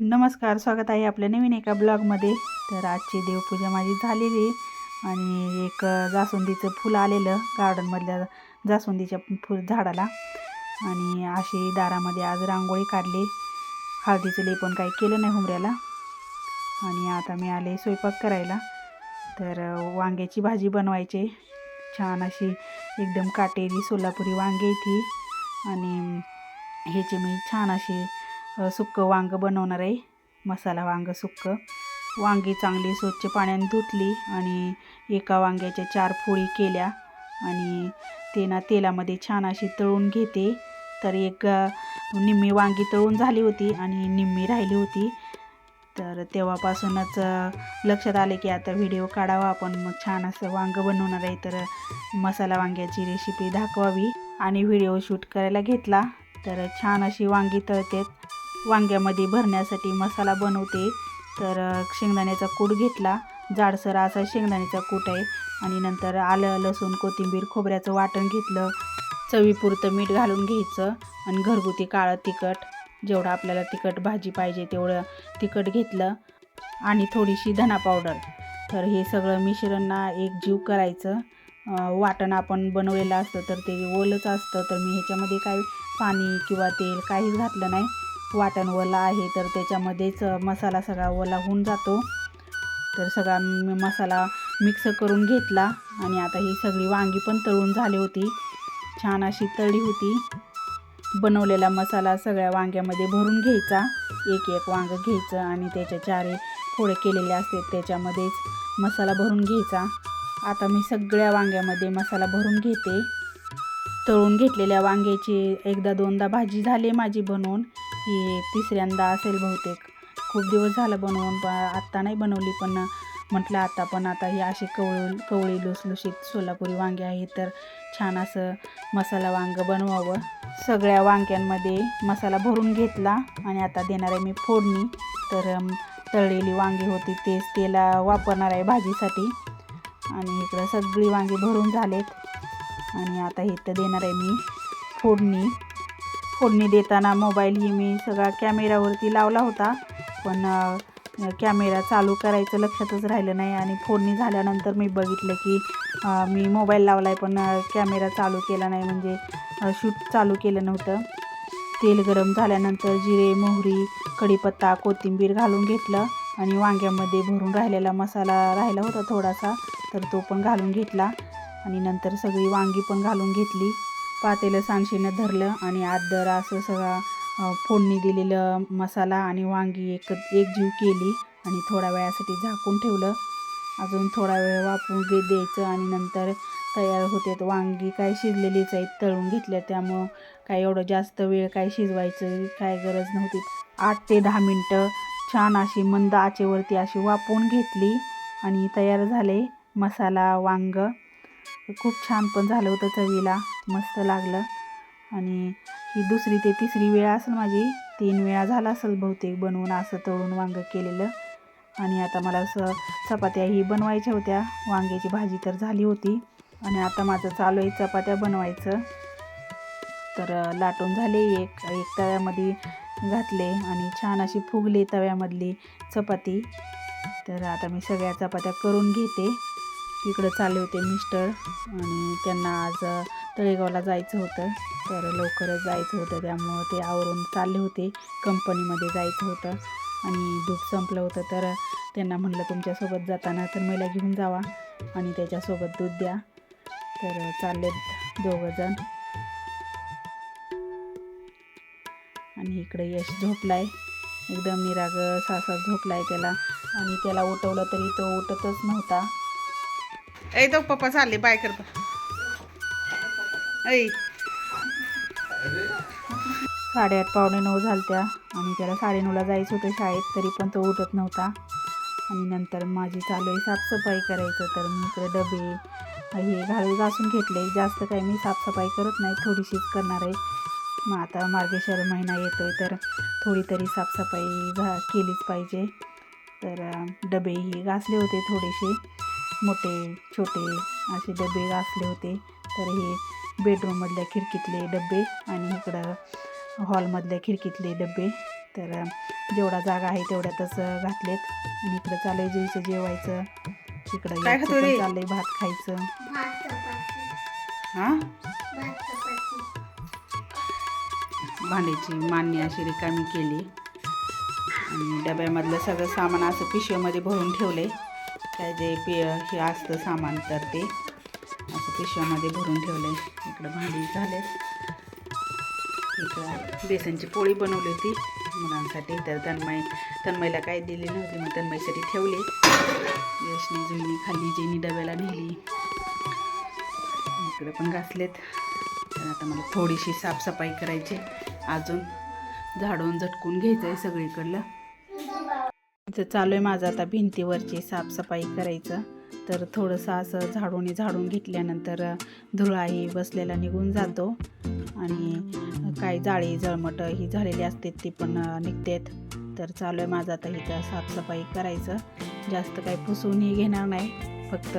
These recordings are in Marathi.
नमस्कार स्वागत आहे आपल्या नवीन एका ब्लॉगमध्ये. तर आजची देवपूजा माझी झालेली आणि एक जास्वंदीचं फुल आलेलं गार्डनमधल्या जास्वंदीच्या फुल झाडाला. आणि अशी दारामध्ये आज रांगोळी काढली. हळदीचं लेपण काही केलं नाही हुमऱ्याला आणि आता मी आले स्वयंपाक करायला. तर वांग्याची भाजी बनवायची. छान अशी एकदम काटेरी सोलापुरी वांगे ती. आणि ह्याची मी छान अशी सुक्कं वांगं बनवणार आहे. मसाला वांगं सुक्कं वांगी चांगली स्वच्छ पाण्याने धुतली आणि एका वांग्याच्या चार फोळी केल्या. आणि ते ना तेलामध्ये छान अशी तळून घेते. तर एक निम्मी वांगी तळून झाली होती आणि निम्मी राहिली होती. तर तेव्हापासूनच लक्षात आले की आता व्हिडिओ काढावा आपण. मग छान असं वांगं बनवणार आहे. तर मसाला वांग्याची रेसिपी दाखवावी. आणि व्हिडिओ शूट करायला घेतला. तर छान अशी वांगी तळतेत. वांग्यामध्ये भरण्यासाठी मसाला बनवते. तर शेंगदाण्याचा कूट घेतला. जाडसर असा शेंगदाण्याचा कूट आहे. आणि नंतर आलं लसूण कोथिंबीर खोबऱ्याचं वाटण घेतलं. चवीपुरतं मीठ घालून घ्यायचं. आणि घरगुती काळं तिखट जेवढं आपल्याला तिखट भाजी पाहिजे तेवढं तिखट घेतलं. आणि थोडीशी धना पावडर. तर हे सगळं मिश्रणना एक जीव करायचं. वाटण आपण बनवलेलं असतं तर ते ओलंच असतं. तर मी ह्याच्यामध्ये काही पाणी किंवा तेल काहीच घातलं नाही. वाटण ओला आहे तर त्याच्यामध्येच मसाला सगळा ओला होऊन जातो. तर सगळा मसाला मिक्स करून घेतला आणि आता ही सगळी वांगी पण तळून झाली होती. छान अशी तळी होती. बनवलेला मसाला सगळ्या वांग्यामध्ये भरून घ्यायचा. एक एक वांगं घ्यायचं आणि त्याच्या चारे फोडे केलेले असतात त्याच्यामध्येच मसाला भरून घ्यायचा. आता मी सगळ्या वांग्यामध्ये मसाला भरून घेते. तळून घेतलेल्या वांग्याची एकदा दोनदा भाजी झाली माझी बनवून. ही तिसऱ्यांदा असेल बहुतेक. खूप दिवस झालं बनवून पण आत्ता नाही बनवली. पण म्हटलं आता पण आता ही अशी कवळी कवळी लुसलुशीत सोलापुरी वांगे आहेत तर छान असं मसाला वांगं बनवावं. सगळ्या वांग्यांमध्ये मसाला भरून घेतला आणि आता देणार आहे मी फोडणी. तर तळलेली वांगी होती तेच तेला वापरणार आहे भाजीसाठी. आणि इकडं सगळी वांगी भरून झालेत. आणि आता इथं देणार आहे मी फोडणी. फोडणी देताना मोबाईल ही मी सगळा कॅमेरावरती लावला होता. पण कॅमेरा चालू करायचं लक्षातच राहिलं नाही आणि फोडणी झाल्यानंतर मी बघितलं की मी मोबाईल लावला आहे पण कॅमेरा चालू केला नाही म्हणजे शूट चालू केलं नव्हतं. तेल गरम झाल्यानंतर जिरे मोहरी कढीपत्ता कोथिंबीर घालून घेतलं आणि वांग्यामध्ये भरून राहिलेला मसाला राहिला होता थोडासा तर तो पण घालून घेतला आणि नंतर सगळी वांगी पण घालून घेतली. पातेलं सांडशीनं धरलं आणि आदर असं सगळा फोडणी दिलेलं मसाला आणि वांगी एक एकजीव केली आणि थोड्या वेळासाठी झाकून ठेवलं. अजून थोडा वेळ वापरून घे द्यायचं आणि नंतर तयार होते वांगी काय शिजलेलीच आहेत तळून घेतल्या. त्यामुळं काय एवढं जास्त वेळ काय शिजवायचं काय गरज नव्हती. आठ ते दहा मिनटं छान अशी मंद आचेवरती अशी वापरून घेतली आणि तयार झाले मसाला वांग. खूप छान पण झालं होतं चवीला. मस्त लागलं. आणि ही दुसरी ते तिसरी वेळ असेल माझी तीन वेळा झाला असेल बहुतेक बनवून असं तळून वांगं केलेलं. आणि आता मला असं चपात्या ही बनवायच्या होत्या. वांग्याची भाजी तर झाली होती. आणि आता माझं चालू आहे चपात्या बनवायचं. तर लाटून झाले एक एक तव्यामध्ये घातले आणि छान अशी फुगली तव्यामधली चपाती. तर आता मी सगळ्या चपात्या करून घेते. इकडं चालले होते मिस्टर. आणि त्यांना आज तळेगावला जायचं होतं. तर लवकरच जायचं होतं. त्यामुळं ते आवरून चालले होते. कंपनीमध्ये जायचं होतं. आणि दूध संपलं होतं. तर त्यांना म्हणलं तुमच्यासोबत जाताना तर मला घेऊन जावा आणि त्याच्यासोबत दूध द्या. तर चाललेत दोघंजण आणि इकडे यश झोपलाय. एकदम निराग सासा झोपलाय त्याला. आणि त्याला उठवलं तरी तो उठतच नव्हता. ए तो पप्पा चालले बाय करतो. साडेआठ पावणे नऊ झालत्या. आणि त्याला साडेनऊला जायचं होतं शाळेत तरी पण तो उठत नव्हता. आणि नंतर माझी चालू आहे साफसफाई करायचं तर मी इकडे डबे हे घालू घासून घेतले. जास्त काही मी साफसफाई करत नाही थोडीशीच करणार आहे. मग आता मार्गेश्वर महिना येतो आहे तर थोडी तरी साफसफाई घा केलीच पाहिजे. तर डबेही घासले होते थोडेसे. मोठे छोटे असे डबे घासले होते. तर हे बेडरूममधल्या खिडकीतले डबे आणि इकडं हॉलमधल्या खिडकीतले डबे. तर जेवढा जागा आहे तेवढ्यातच घातलेत. आणि इकडं चाललंय जुईचं जेवायचं. इकडं चाललंय भात खायचं. हा? भांड्याची मान्य अशी रिकामी केली. आणि डब्यामधलं सगळं सामान असं पिशव्यामध्ये भरून ठेवले काय जे पे हे असतं सामान तर ते. असं पिशव्यामध्ये भरून ठेवलं आहे इकडं भांडी झाले इकडं बेसनची पोळी बनवली होती. मुलांसाठी तर तन्मय तन्मयला काय दिली नव्हती मग तन्मयसाठी ठेवली. यशनी जुईने खाल्ली जेनी डब्याला नेली. इकडे पण घासलेत. तर आता मला थोडीशी साफसफाई करायची अजून झाडून झटकून घ्यायचं आहे सगळीकडलं. तर चालू आहे माझं आता भिंतीवरची साफसफाई करायचं. तर थोडंसं असं झाडून झाडून घेतल्यानंतर धुळाही बसलेला निघून जातो. आणि काही जाळी जळमट ही झालेली असते ती पण निघतेत. तर चालू आहे माझं आता इथं साफसफाई करायचं. जास्त काही पुसूनही घेणार नाही. फक्त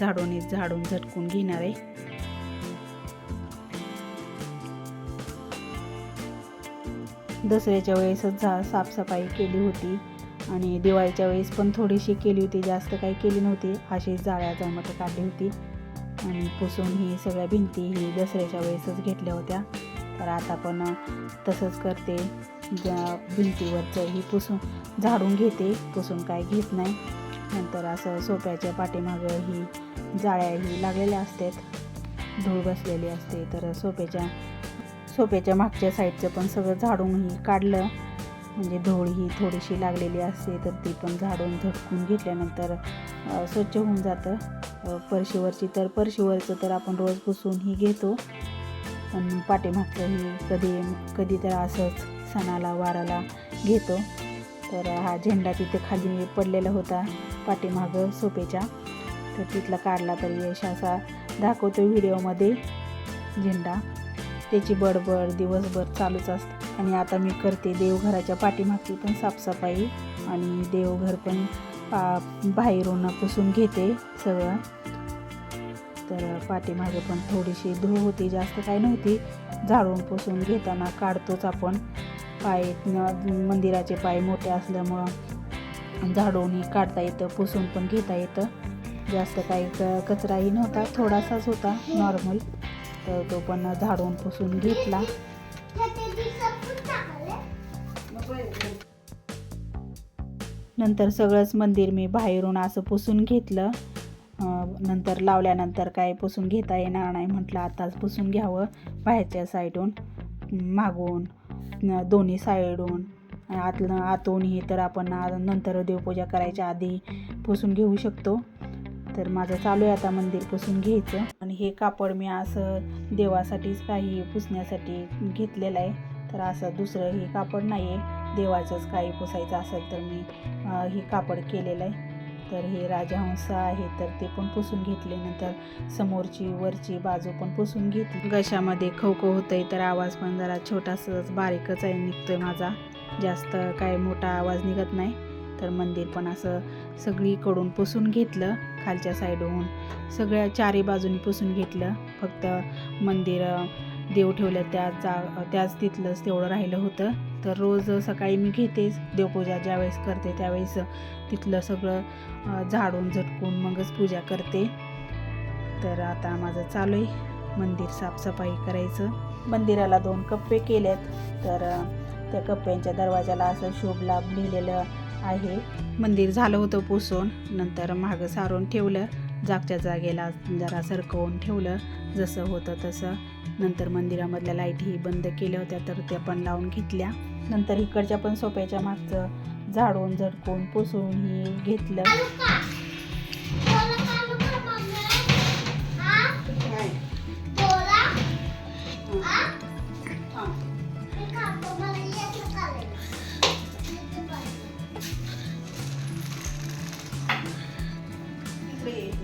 झाडून झाडून झटकून घेणार आहे. दसऱ्याच्या वेळेसच झा साफसफाई केली होती. आणि दिवाळीच्या वेळेस पण थोडीशी केली होती जास्त काही केली नव्हती. अशी जाळ्या जमट काढली होती. आणि पुसून ही सगळ्या भिंती ही दसऱ्याच्या वेळेसच घेतल्या होत्या. तर आता पण तसंच करते. ज्या भिंतीवरचं ही पुसून झाडून घेते. पुसून काय घेत नाही. नंतर असं सोप्याच्या पाठीमागं ही जाळ्या ही लागलेल्या असतात. धूळ बसलेली असते. तर सोप्याच्या सोप्याच्या मागच्या साईडचं पण सगळं झाडून ही काढलं. म्हणजे धूळ ही थोडीशी लागलेली असते तर ती पण झाडून झटकून घेतल्यानंतर स्वच्छ होऊन जातं. परशीवरची तर परशीवरचं तर आपण रोज पुसूनही घेतो. पण पाठीमागचंही कधी कधी तर असंच सणाला वाराला घेतो. तर हा झेंडा तिथे खाली पडलेला होता पाठीमागं सोपेच्या. तर तिथला काढला तरी यश असा दाखवतो व्हिडिओमध्ये झेंडा. त्याची बडबड दिवसभर चालूच असते. आणि आता मी करते देवघराच्या पाठीमागची पण साफसफाई आणि देवघर पण पा बाहेरून पुसून घेते सगळं. तर पाठीमागे पण थोडीशी धूळ होती जास्त काही नव्हती. झाडून पुसून घेताना काढतोच आपण. पाय मंदिराचे पाय मोठे असल्यामुळं झाडूनही काढता येतं पुसून पण घेता येतं. जास्त काही क कचराही नव्हता थोडासाच होता नॉर्मल. तर तो पण झाडून पुसून घेतला. नंतर सगळंच मंदिर मी बाहेरून असं पुसून घेतलं. नंतर लावल्यानंतर काय पुसून घेता येणार नाही म्हटलं आताच पुसून घ्यावं बाहेरच्या साईडून मागून दोन्ही साईडून आतलं आतूनही तर आपण नंतर देवपूजा करायच्या आधी पुसून घेऊ शकतो. तर माझं चालू आहे आता मंदिर पुसून घ्यायचं. आणि हे कापड मी असं देवासाठीच काही पुसण्यासाठी घेतलेलं आहे. तर असं दुसरं हे कापड नाही आहे देवाचंच काही पुसायचं असेल तर मी हे कापड केलेलं आहे. तर हे राजहंस आहे तर ते पण पुसून घेतले. नंतर समोरची वरची बाजू पण पुसून घेतली. घशामध्ये खवखव होतंय तर आवाज पण जरा छोटासाच बारीकच आहे निघतोय माझा. जास्त काय मोठा आवाज निघत नाही. तर मंदिर पण असं सगळीकडून पुसून घेतलं खालच्या साईडहून. सगळ्या चारी बाजूनी पुसून घेतलं. फक्त मंदिर देव ठेवलं त्या जा त्याच तिथलंच तेवढं राहिलं होतं. तर रोज सकाळी मी घेतेच देवपूजा ज्यावेळेस करते त्यावेळेस तिथलं सगळं झाडून झटकून मगच पूजा करते. तर आता माझं चालू आहे. मंदिर साफसफाई करायचं. मंदिराला दोन कप्पे केलेत. तर त्या कप्प्यांच्या दरवाजाला असं शुभ लाभ लिहिलेलं आहे. मंदिर झालं होतं पुसून नंतर मागं सारून ठेवलं. जागच्या जागेला जरा सरकवून ठेवलं. जसं होतं तसं. नंतर मंदिरामधल्या लाईटही बंद केल्या होत्या तर त्या पण लावून घेतल्या नंतर इकडच्या पण सोप्याच्या मागचं झाडून झडकून पुसूनही घेतलं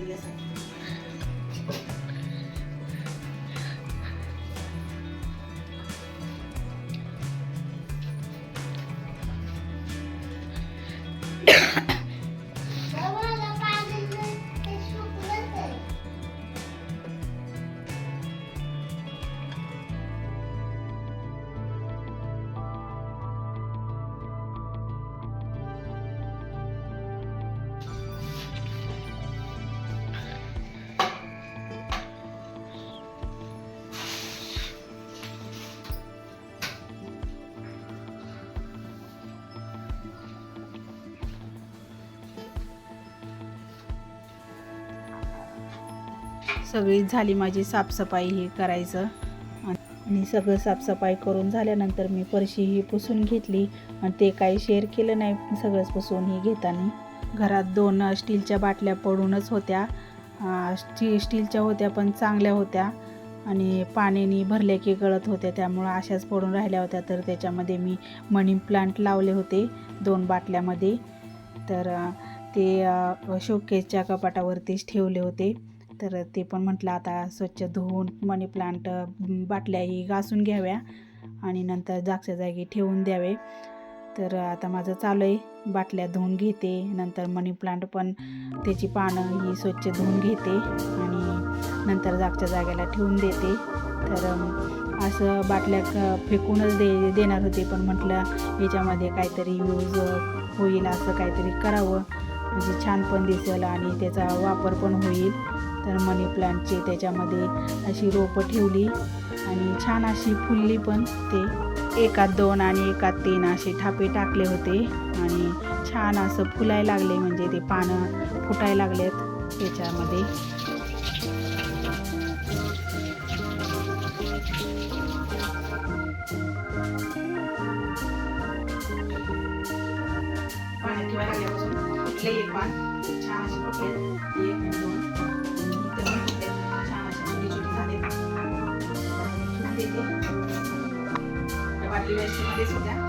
Gracias. सगळी झाली माझी साफसफाई ही करायचं. आणि सगळं साफसफाई करून झाल्यानंतर मी फरशी ही पुसून घेतली. आणि ते काही शेअर केलं नाही सगळंच पुसून ही घेताना. घरात दोन स्टीलच्या बाटल्या पडूनच होत्या. स्टी स्टीलच्या होत्या पण चांगल्या होत्या. आणि पाण्याने भरल्या की गळत होत्या. त्यामुळं अशाच पडून राहिल्या होत्या. तर त्याच्यामध्ये मी मनी प्लांट लावले होते दोन बाटल्यामध्ये. तर ते शोकेसच्या कपाटावरतीच ठेवले होते. तर ते पण म्हटलं आता स्वच्छ धुवून मनी प्लांट बाटल्याही घासून घ्याव्या आणि नंतर जागच्या जागी ठेवून द्यावे. तर आता माझं चालू आहे. बाटल्या धुवून घेते. नंतर मनी प्लांट पण त्याची पानं ही स्वच्छ धुवून घेते आणि नंतर जागच्या जागेला ठेवून देते. तर असं बाटल्या क- फेकूनच दे देणार होते. पण म्हटलं याच्यामध्ये काहीतरी यूज होईल असं काहीतरी करावं. म्हणजे छान पण दिसेल आणि त्याचा वापर पण होईल. तर मनी प्लांटची त्याच्यामध्ये अशी रोपं ठेवली. आणि छान अशी फुलली पण ते. एकात दोन आणि एकात तीन असे ठापे टाकले होते. आणि छान असं फुलायला लागले म्हणजे ते पानं फुटायला लागलेत त्याच्यामध्ये. ठेवायला लागल्यापासून पान. छान असे फुटले एक दोन. त्या बाटली वेस्टमध्येच होत्या आता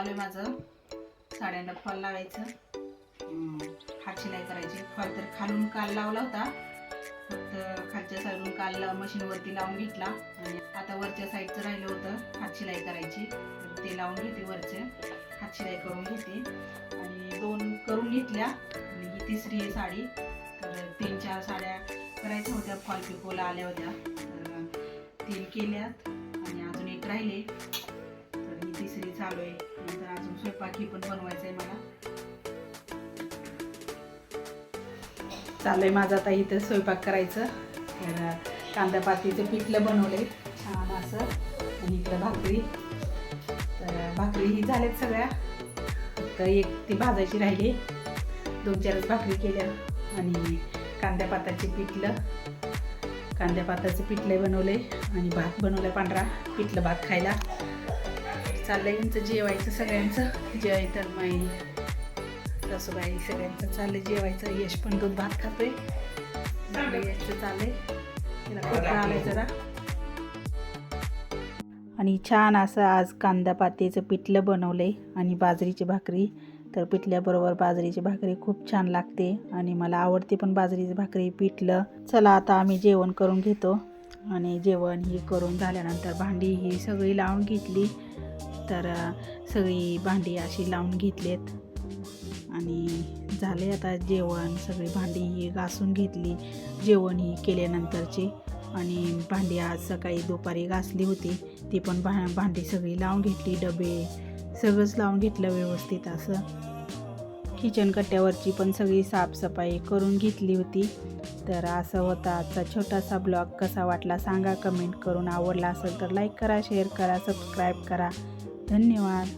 चालू आहे माझं. साड्यांना फॉल लावायचं. हात शिलाई करायची. फॉल तर खालून काल लावला होता. फक्त खालच्या साईडून काल मशीनवरती लावून घेतला. आणि आता वरच्या साईडचं राहिलं होतं. हात शिलाई करायची. ते लावून घेते वरचे. हात शिलाई करून घेते. आणि दोन करून घेतल्या. आणि ही तिसरी आहे साडी. तर तीन चार साड्या करायच्या होत्या. फॉल पिकोला आल्या होत्या. तर तीन केल्यात. आणि अजून एक राहिले. तर ही तिसरी चालू आहे. नंतर अजून स्वयंपाकी पण बनवायचं आहे मला. चालू आहे माझं आता इथं स्वयंपाक करायचं. तर कांदा पातीचं पिठलं बनवले छान असं. आणि इकडं भाकरी. तर भाकरी ही झाल्यात सगळ्या. फक्त एक ती भाजायची राहिली. दोन चारच भाकरी केल्या. आणि कांद्या पाताचे पिठलं. कांद्या पाताचं पिठलं बनवलंय. आणि भात बनवलं पांढरा. पिठलं भात खायला. चाललंय यांचं जेवायचं सगळ्यांचं. जय तर माई. सासूबाई सगळ्यांचं चाललंय जेवायचं. यश पण दूध भात खातोय. यशचं चाललंय. तिला जरा. आणि छान असं आज कांदा पातेचं पिठलं बनवलंय आणि बाजरीची भाकरी. तर पिठल्याबरोबर बाजरीची भाकरी खूप छान लागते आणि मला आवडते पण बाजरीची भाकरी पिठलं. चला आता आम्ही जेवण करून घेतो. आणि जेवण ही करून झाल्यानंतर भांडी ही सगळी लावून घेतली. तर सगळी भांडी अशी लावून घेतलीत. आणि झाले आता जेवण. सगळी भांडी ही घासून घेतली. जेवण ही केल्यानंतरची. आणि भांडी आज सकाळी दुपारी घासली होती. ती पण भा भांडी सगळी लावून घेतली. डबे सगळंच लावून घेतलं व्यवस्थित असं. किचन कट्ट्यावरची पण सगळी साफसफाई करून घेतली होती. तर असं होता आजचा छोटासा ब्लॉग. कसा वाटला सांगा. कमेंट करून आवडला असेल तर लाईक करा शेअर करा सबस्क्राईब करा. धन्यवाद.